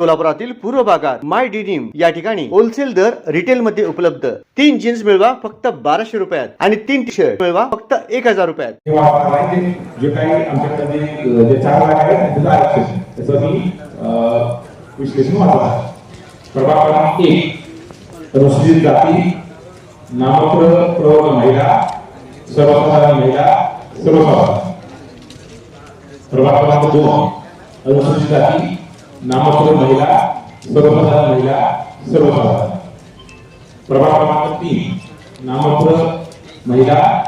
सोलापुरातील पूर्व भागात माय डिनिम या ठिकाणी होलसेल दर रिटेल मध्ये उपलब्ध. तीन जीन्स मिळवा फक्त बाराशे रुपयात आणि तीन टी शर्ट मिळवा फक्त एक हजार रुपयात. जे काही आमच्याकडे चार लाख आहे? त्याचं मी विश्लेषण वाचलं प्रभाग क्रमांक एक अनुसूचित जाती नामप्र प्रवर्ग महिला सर्वसाधारण महिला सर्वसाधारण. प्रभाग क्रमांक दोन अनुसूचित जाती नामपद महिला सर्वसाधारण महिला सर्वसाधारण. प्रभाग क्रमांक तीन. नामपद महिला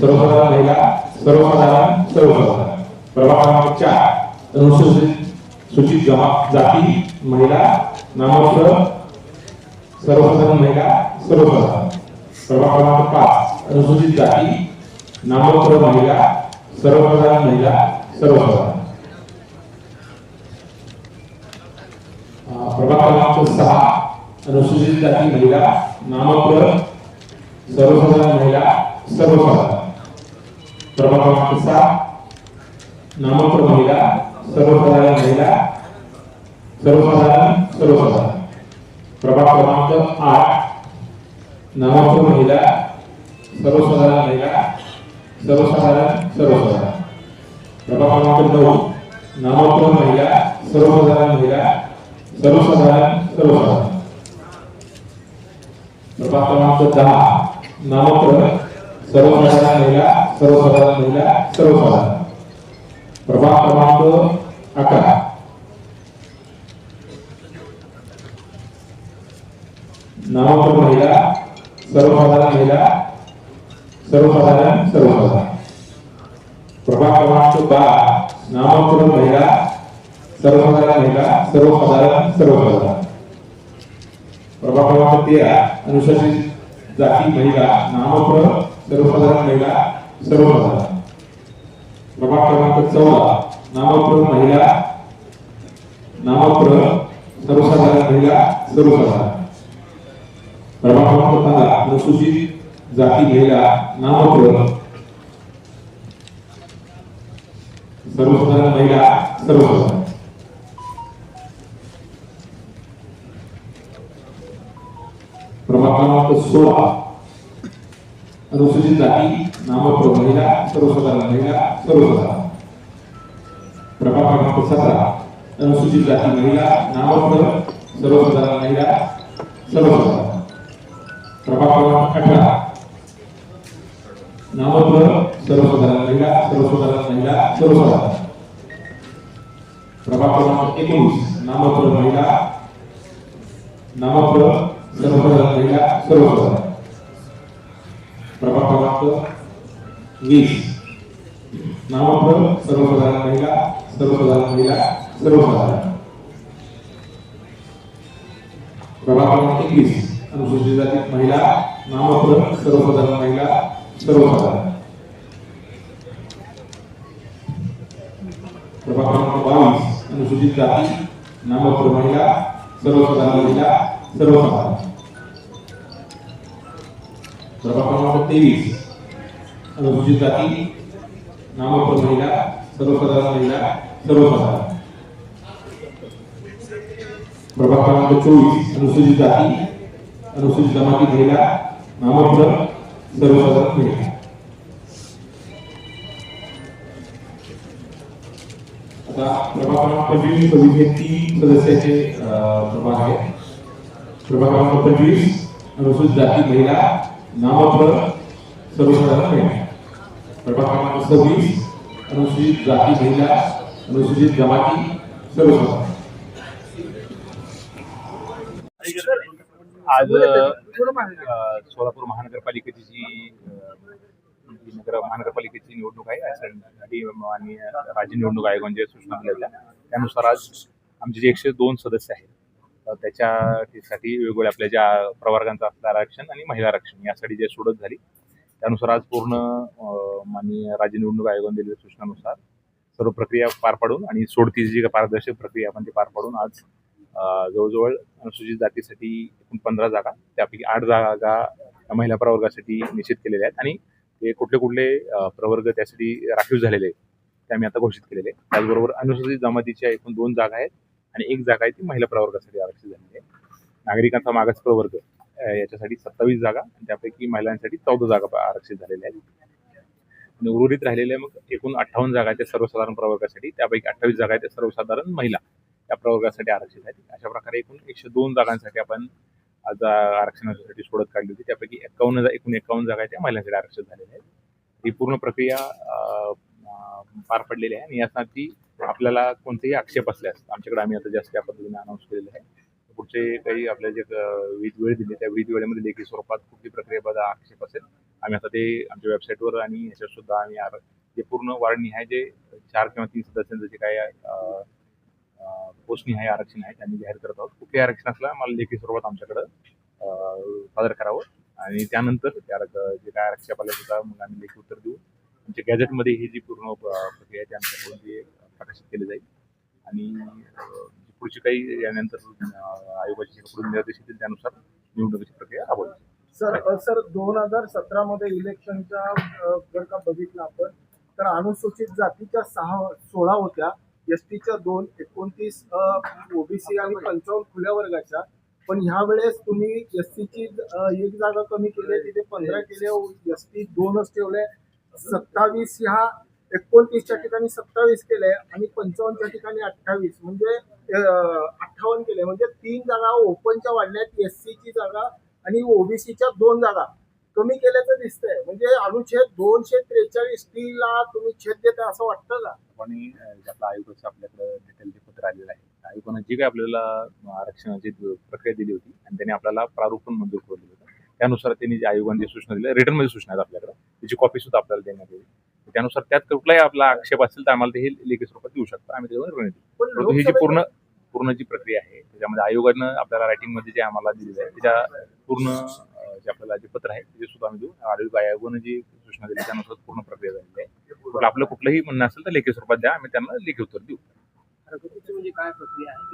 सर्वसाधारण महिला सर्वसाधारण सर्वसाधारण. प्रभाग क्रमांक चार. अनुसूचित सूचित जमा जाती महिला नामपद सर्वसाधारण महिला सर्वसाधारण. प्रभाग क्रमांक पाच. अनुसूचित जाती नामपद महिला सर्वसाधारण महिला सर्वसाधारण अं, प्रभाग क्रमांक सहा अनुसूचित जाती महिला नामस्त्र सर्वसाधारण महिला सर्वसाधारण प्रभाग क्रमांक सात नामप्र महिला सर्वसाधारण महिला सर्वसाधारण सर्वसाधारण प्रभाग क्रमांक आठ नामप्र महिला सर्वसाधारण महिला सर्वसाधारण सर्वसाधारण प्रभाग क्रमांक नऊ नामप्र महिला सर्वसाधारण महिला सर्वसाधारण सर्वसाधारण प्रभाग क्रमांक दहा नामप्र सर्वसाधारण महिला सर्वसाधारण महिला सर्वसाधारण प्रभाग क्रमांक अकरा नामप्र महिला सर्वसाधारण महिला सर्वसाधारण सर्वसाधारण प्रभाग क्रमांक बारा नामप्र महिला सर्वसाधारण महिला सर्वसाधारण सर्वसाधारण प्रभाग क्रमांक तेरा अनुसूचित जाती महिला नामप्र सर्वसाधारण महिला सर्वसाधारण. प्रभाग क्रमांक चौदा नामप्र महिला नामप्र सर्वसाधारण महिला सर्वसाधारण. प्रभाग क्रमांक पंधरा अनुसूचित जाती महिला नामप्र सर्वसाधारण महिला सर्वसाधारण प्रभाग क्रमांक सोळा अनुसूचित जाती नामप्र महिला सर्वसाधारण महिला सर्वसाधारण प्रभाग क्रमांक सतरा अनुसूचित जाती महिला नामप्र सर्वसाधारण महिला सर्वसाधारण प्रभाग क्रमांक अठरा नामप्र सर्वसाधारण महिला सर्वसाधारण महिला सर्वसाधारण प्रभाग क्रमांक एकोणीस नामप्र महिला नामप्र सर्वसाधारण महिला सर्वसाधारण प्रभाग क्रमांक वीस नामप्र सर्वसाधारण महिला सर्वसाधारण महिला सर्वसाधारण प्रभाग क्रमांक एकवीस अनुसूचित जाती महिला नामप्र सर्वसाधारण महिला सर्वसाधारण प्रभाग क्रमांक बावीस अनुसूचित जाती नामप्र महिला सर्वसाधारण महिला सर्वसाधारण प्रभाग क्रमांक तेवीस अनुसूचित जाती नामप्र महिला सर्वसाधारण महिला सर्वसाधारण प्रभाग क्रमांक चोवीस अनुसूचित जाती अनुसूचित जमाती महिला नामप्र सर्वसाधारण महिला आता प्रभाग क्रमांक पंचवीस सव्वीस हे तीन सदस्याचे अं, प्रभाग आहेत प्रभाग क्रमांक पंचवीस अनुसूचित जाती महिला नामप्र सर्वसाधारण महिला प्रभाग क्रमांक सव्वीस अनुसूचित जाती महिला अनुसूचित जमाती सर्वसाधारण. आज सोलापूर महानगरपालिकेची जी नगर महानगरपालिकेची निवडणूक आहे यासाठी आणि राज्य निवडणूक आयोगाने सूचना दिलेल्या त्यानुसार आज आमचे जे एकशे दोन सदस्य आहेत त्याच्यासाठी वेगवेगळ्या आपल्या ज्या प्रवर्गांचं असलं आरक्षण आणि महिला आरक्षण यासाठी जे सोडत झाली त्यानुसार आज पूर्ण माननीय राज्य निवडणूक आयोगाने दिलेल्या सूचनानुसार सर्व प्रक्रिया पार पाडून आणि सोडतीची जी पारदर्शक प्रक्रिया आपण ती पार पाडून आज जवळजवळ अनुसूचित जातीसाठी एकूण पंधरा जागा त्यापैकी आठ जागा महिला प्रवर्गासाठी निश्चित केलेल्या आहेत आणि ते कुठले कुठले प्रवर्ग त्यासाठी राखीव झालेले आहेत ते आम्ही आता घोषित केलेले त्याचबरोबर अनुसूचित जमातीच्या एकूण दोन जागा आहेत आणि एक जागा आहे ती महिला प्रवर्गासाठी नागरिकांचा मागास प्रवर्ग याच्यासाठी सत्तावीस जागा आणि त्यापैकी महिलांसाठी चौदा जागा आरक्षित झालेल्या आहेत. आणि उर्वरित राहिलेल्या मग एकूण अठ्ठावन्न जागा आहेत त्या सर्वसाधारण प्रवर्गासाठी त्यापैकी अठ्ठावीस जागा आहेत त्या सर्वसाधारण महिला या प्रवर्गासाठी आरक्षित आहेत. अशा प्रकारे एकूण एकशे दोन जागांसाठी आपण आज आरक्षणासाठी सोडत काढली होती. त्यापैकी एकावन्न एकूण एकावन्न जागा आहेत त्या महिलांसाठी आरक्षित झालेल्या आहेत. ही पूर्ण प्रक्रिया पार पडलेली आहे आणि यासाठी आपल्याला कोणतेही आक्षेप असल्यास आमच्याकडे आम्ही आता जास्त या पद्धतीने अनाऊन्स केलेलं आहे. पुढचे काही आपल्या जे वीज वेळ दिली त्या वीज वेळेमध्ये लेखी स्वरूपात कुठली प्रक्रियेबद्दल आक्षेप असेल आम्ही आता ते आमच्या वेबसाईटवर आणि ह्याच्यावर सुद्धा आम्ही आर- जे पूर्ण वाढनिहाय जे चार किंवा तीन सदस्यांचं जे काही अ, आहे पोस्टनिहाय आरक्षण आहे त्यांनी जाहीर करत आहोत. कुठले आरक्षण असला मला लेखी स्वरूपात आमच्याकडं सादर करावं आणि त्यानंतर त्या जे काय आरक्षण आले सुद्धा मग आम्ही लेखी उत्तर देऊ. आमच्या गॅझेटमध्ये ही जी पूर्ण प्रक्रिया आहे ती आमच्याकडून ती प्रकाशित केली जाईल. आणि पुढची काही यानंतर अ, आयोगाचे निर्देश येतील त्यानुसार निवडणुकीची प्रक्रिया राबवली सर सर दोन हजार सतरा मध्ये इलेक्शनच्या जर का बघितलं आपण तर अनुसूचित जातीच्या सहा सोळा होत्या. एस टीच्या दोन एकोणतीस ओबीसी आणि पंचावन्न खुल्या वर्गाच्या. पण ह्या वेळेस तुम्ही एस टीची एक जागा कमी केली तिथे पंधरा केले एस टी दोनच ठेवले. सत्तावीस ह्या एकोणतीसच्या ठिकाणी सत्तावीस केले आणि पंचावन्नच्या ठिकाणी अठ्ठावीस. म्हणजे अठ्ठावन्न केले म्हणजे तीन जागा ओपनच्या वाढल्यात. एस ची जागा आणि ओबीसीच्या दोन जागा. कमी केल्याचं दिसतंय. म्हणजे अनुच्छेद दोनशे त्रेचाळीस टी ला तुम्ही छेद देता असं वाटतं का? आणि अ, आयोगाचं आपल्याकडे डिटेल जे पत्र आलेलं आहे आयोगानं जे काही आपल्याला आरक्षणाची प्रक्रिया दिली होती आणि त्यांनी आपल्याला प्रारूप पण मंजूर करून दिलं होतं. त्यानुसार त्यांनी जे आयोगाने जे सूचना दिल्या रिटर्नमध्ये सूचना आहेत आपल्याकडे. त्याची कॉपी सुद्धा आपल्याला देण्यात येईल. त्यानुसार त्यात कुठलाही आपला आक्षेप असेल तर आम्हाला ते लेखी स्वरूपात देऊ शकतो. आम्ही त्याच्यावर निर्णय देऊ. परंतु ही जी पूर्ण पूर्ण जी प्रक्रिया आहे त्याच्यामध्ये आयोगानं आपल्याला रायटिंगमध्ये जे आम्हाला दिलेलं आहे त्याच्या पूर्ण जे आपल्याला जे पत्र आहे ते सुद्धा आम्ही देऊ. आयोग आयोगानं जी सूचना दिली त्यानुसार पूर्ण प्रक्रिया झालेली आहे. आपलं कुठलंही म्हणणं असेल तर लेखी स्वरूपात द्या आम्ही त्यांना लेखी उत्तर देऊ. म्हणजे काय प्रक्रिया आहे?